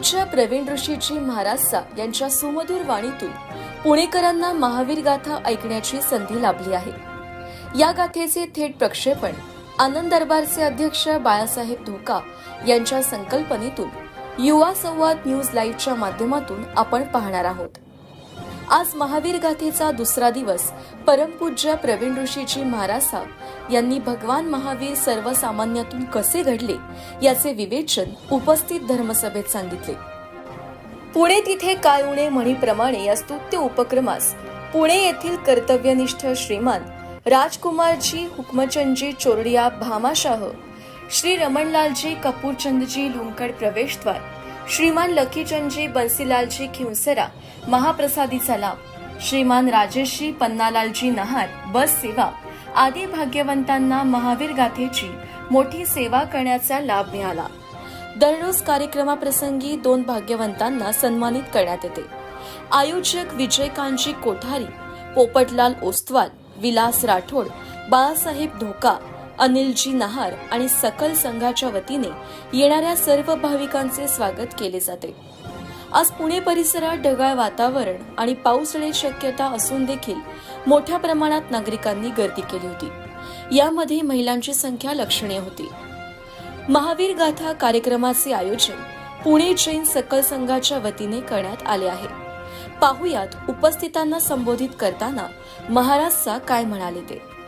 पूज्य प्रवीण ऋषीजी महाराजचा यांच्या सुमधुर वाणीतून पुणेकरांना महावीर गाथा ऐकण्याची संधी लाभली आहे. या गाथेचे थेट प्रक्षेपण आनंद दरबारचे अध्यक्ष बाळासाहेब धोका यांच्या संकल्पनेतून युवा संवाद न्यूज लाईव्हच्या माध्यमातून आपण पाहणार आहोत. आज महावीर गाथेचा दुसरा दिवस. परमपूज्य प्रवीण ऋषीजी महारासा यांनी भगवान महावीर सर्वसामान्यातून कसे घडले याचे विवेचन उपस्थित धर्मसभेत सांगितले. पुणे तिथे काय उणे म्हणीप्रमाणे या स्तुत्य उपक्रमास पुणे येथील कर्तव्यनिष्ठ श्रीमान राजकुमारजी हुकमचंदजी चोरडिया भामाशाह श्री रमणलालजी कपूरचंदजी लुंकड प्रवेशद्वार श्रीमान लखीचंदजी बन्सीलालजी खिवसरा महाप्रसादीचा लाभ. श्रीमान राजेशजी पन्नालालजी नहार बस सेवा. आदी भाग्यवंतांना महावीर गाथेची मोठी सेवा करण्याचा लाभ मिळाला. दररोज कार्यक्रमाप्रसंगी दोन भाग्यवंतांना सन्मानित करण्यात येते. आयोजक विजयकांतजी कोठारी पोपटलाल ओस्तवाल विलास राठोड बाळासाहेब धोका अनिलजी नहार आणि सकल संघाच्या वतीने येणाऱ्या सर्व भाविकांचे स्वागत केले जाते. आज पुणे परिसरात ढगाळ वातावरण आणि पाऊस येण्याची शक्यता असून देखील मोठ्या प्रमाणात नागरिकांनी गर्दी केली होती. यामध्ये महिलांची संख्या लक्षणीय होती. महावीर गाथा कार्यक्रमाचे आयोजन पुणे जैन सकल संघाच्या वतीने करण्यात आले आहे. पाहुयात उपस्थितांना संबोधित करताना महाराजचा काय म्हणाले ते?